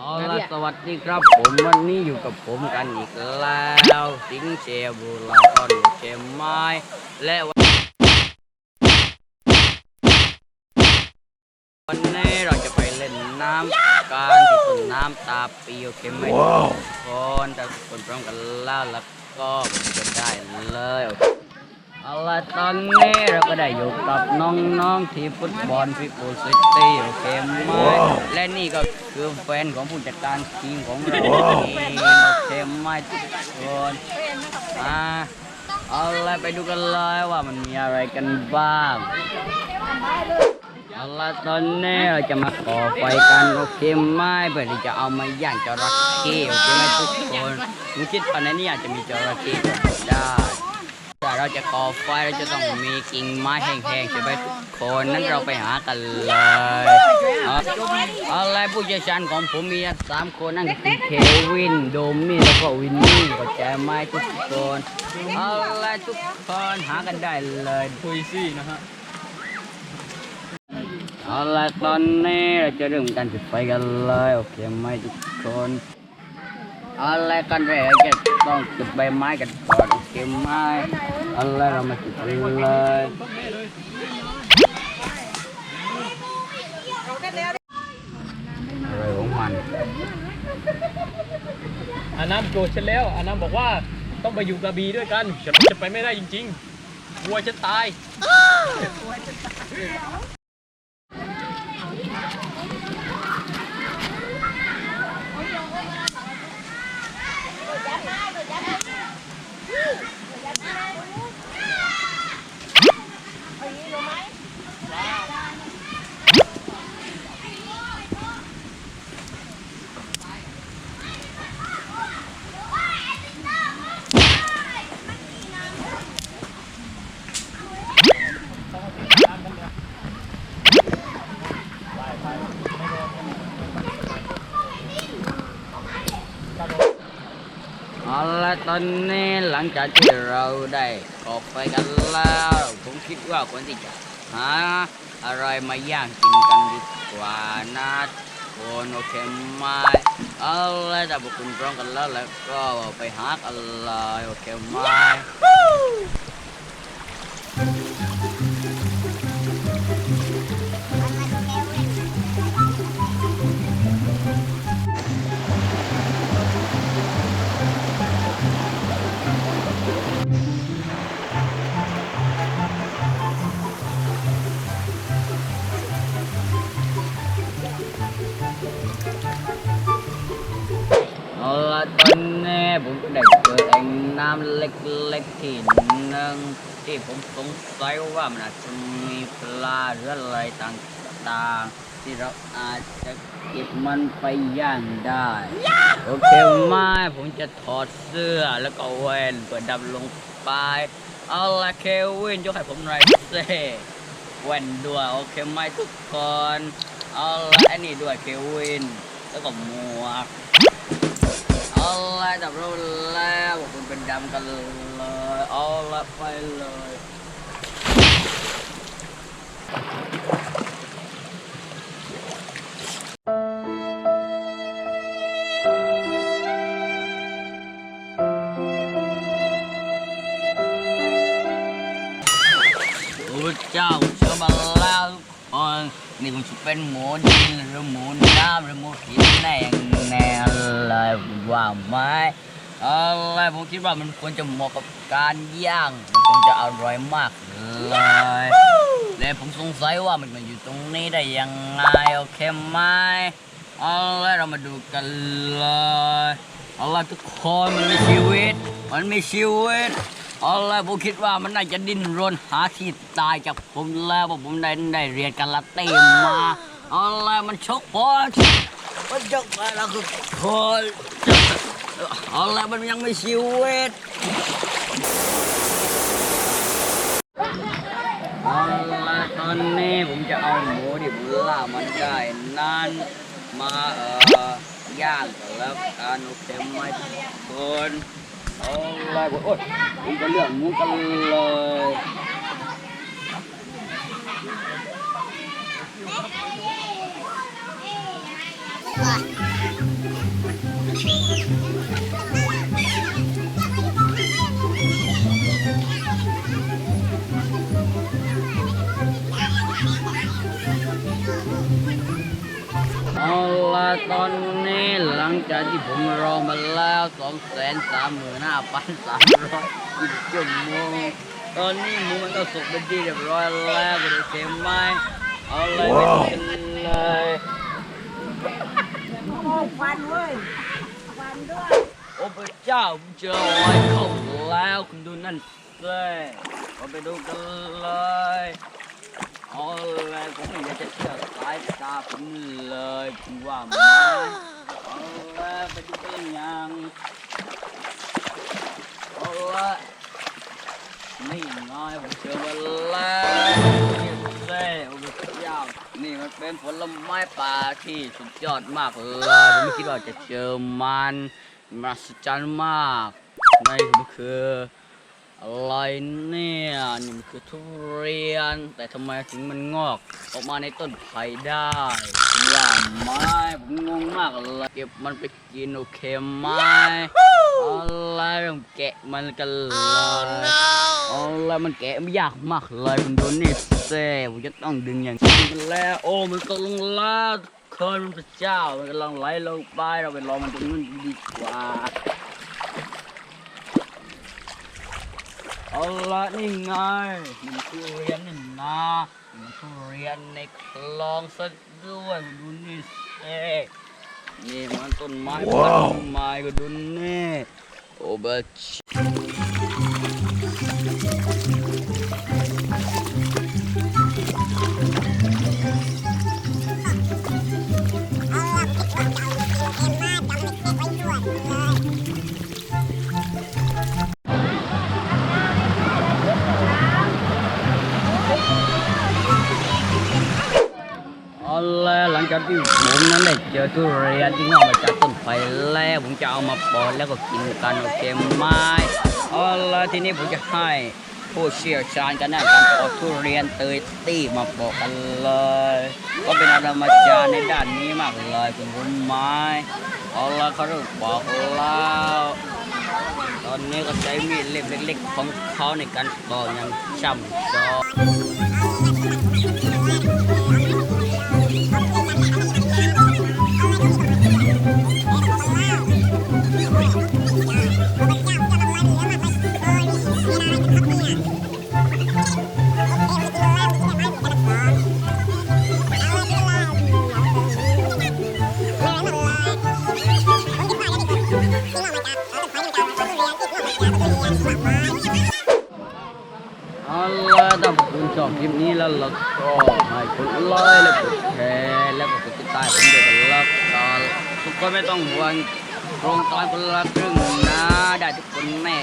เอาละสวัสดีครับ ผมวันนี้อยู่กับผมกันอีกแล้วสิงเชียบุรากรเชยไม้และวันนี้เราจะไปเล่นน้ำกันที่ต้นน้ำตาปีโอเคไหมทุกคนถ้าทุกคนพร้อมกันแล้วแล้วก็จะได้เลยโอ เอาละตอนนี้เราก็ได้อยู่กับน้องๆทีมฟุตบอลฟิโอซิตี้โอเคไหมและนี่ก็คือแฟนของผู้จัดการทีมของเราเองโอเคไหมทุกคนอ่าเอาละไปดูกันเลยว่ามันมีอะไรกันบ้างเอาละตอนนี้เราจะมาก่อไฟกันโอเคไหมเพื่อที่จะเอามาย่างจระเข้โอเคไหมทุกคนมึงคิดว่าในนี้อาจจะมีจระเข้ก็ได้ เราจะก่อไฟเราจะต้องมีกิ่งไม้แห้งๆใช่ไหมทุกคนนั้นเราไปหากันเลยอาเอาละผู้เชี่ยวชาญของผมมีสามคนนั่นคือเควินโดมี่แล้วก็วินนี่ก็แจไหมทุกคนอาละทุกคนหากันได้เลยคุยซี่นะฮะเอาละตอนนี้เราจะเริ่มการจุดไฟกันเลยโอเคไหมทุกคนเอาละกันเราจะต้องจุดใบไม้กันก่อน โอเคไหมเอาละเรามาจุดกันเลยอะไรของมันอาน้ำโกรธฉันแล้วอาน้ำบอกว่าต้องไปอยู่กระบี่ด้วยกันฉันจะไปไม่ได้จริงๆกลัวจะตาย อนนี้หลังจากที่เราได้ออกไฟกันแล้ว ผมคิดว่าควรที่จะหาอะไรมาย่างกินกันดีกว่านะคนโอเคไหมเอาละถ้าพวกคุณพร้อมกันแล้วแล้วก็ไปหากันเลยโอเคไหม ที่หนึ่งที่ผมสงสัยว่ามันอาจจะมีปลาหรืออะไรต่างๆ ที่เราอาจจะเก็บมันไปย่างได้ โอเคไหมผมจะถอดเสื้อแล้วก็แว่นเพื่อดำลงไป เอาละเควินยกให้ผมหน่อยเซ่แว่นด้วยโอเคไหมทุกคนเอาละอันนี้ด้วยเควิน แล้วก็หมวกเอาละดับเราแล้วพวกคุณเป็นดำกันเลยเอา ละไปเลยเจ้าเชื่อมาแล้วทุกคนนี่ผมจะเป็นหมูดินหรือหมูน้ำหรือหมูหินแน่แน่เลยว่าไหม อะไรผมคิดว่ามันควรจะเหมาะกับการย่าง มันคงจะอร่อยมากเลยและผมสงสัยว่ามันมาอยู่ตรงนี้ได้ยังไงโอเคไหมเอาละเรามาดูกันเลยเอาละทุกคนมันมีชีวิต มันมีชีวิตเอาละผมคิดว่ามันน่าจะดิ้นรนหาที่ตายจากผมแล้วเพราะผมได้ได้เรียนการละเต้มาเอาละมันชกผมมันชกไปแล้วทุกคน เอาละมันยังไม่ชีวิตเอาละตอนนี้ผมจะเอาหมูที่ผมล่ามันได้นั้นมาเอ่อย่างกันแล้วกันโอเคไหมทุกคนเอาลยโอ้ยผมจะเลือกหมูกันเลยเละตอนนี้หลังจากที่ผมรอมาแล้วสองแสนสามหมื่นห้าพันสามร้อยอีกชั่วโมงตอนนี้หมูมันก็สุกเป็นที่เรียบร้อยแล้วก็เลยเต็มไม้เอาเลยไปดูกันเลยควันเว้ยควันด้วยโอ้พระเจ้าเจอไว้เข้าแล้วคุณดูนั่นเลยเราไปดูกันเลย เอาเลยผมไม่อยากจะเชื่อสายตาผมเลยคุณว่าไหมเอาเลยไปดูกันยังเอาละนี่ไงผมเจอมาแล้วนี่เลยโอ้พระเจ้านี่มันเป็นผลไม้ป่าที่สุดยอดมากเลยผมไม่คิดว่าจะเจอมันมหัศจรรย์มากนี่มันคือ อะไรเนี่ยนี่มันคือทุเรียน แต่ทำไมถึงมันงอก ออกมาในต้นไผ่ได้ผมว่าไม้ผมงงมากเลยเก็บมันไปกินโอเคไหมอะไรต้องแกะมันกันเลยอะไรมันแกะไม่ยากมากเลยคุณดูนี่เซ่ผมจะต้องดึงอย่างนี้แล้วโอ้มันตกลงแล้วเคยมันพระเจ้ามันกำลังไหลลงไปเราไปรอมันตรงนู้นดีกว่า เอาละนี่ไงมันทุเรียนนี่นะมันทุเรียนในคลองซะด้วยดูนี่เซ่นี่มันต้นไม้ต้นไม้ก็ดูนี่โอ้เบช ละหลังจากที่ผมนั้นได้เจอทุเรียนที่งอกมาจากต้นไผ่แล้วผมจะเอามาปอนแล้วก็กินกันโอเคไหมเอาละทีนี้ผมจะให้ผู้เชี่ยวชาญกันด้านการปอกทุเรียนเตยตี้มาปอกกันเลยก็เป็นอามาจารย์ในด้านนี้มากเลยคุณคุณไม้เอาละเขาเริ่มปอกแล้วตอนนี้ก็ใช้มีดเล่มเล็กๆของเขาในการปอกอย่างช่ำชอง ล่ะถ้าคุณชอบคลิปนี้แล้วเราก็ให้กดไลค์แล้วกดแชร์แล้วก็กดติดตามผมด้วยกันละกันทุกคนไม่ต้องห่วงโครงการคนละครึ่งนะได้ทุกคนแน่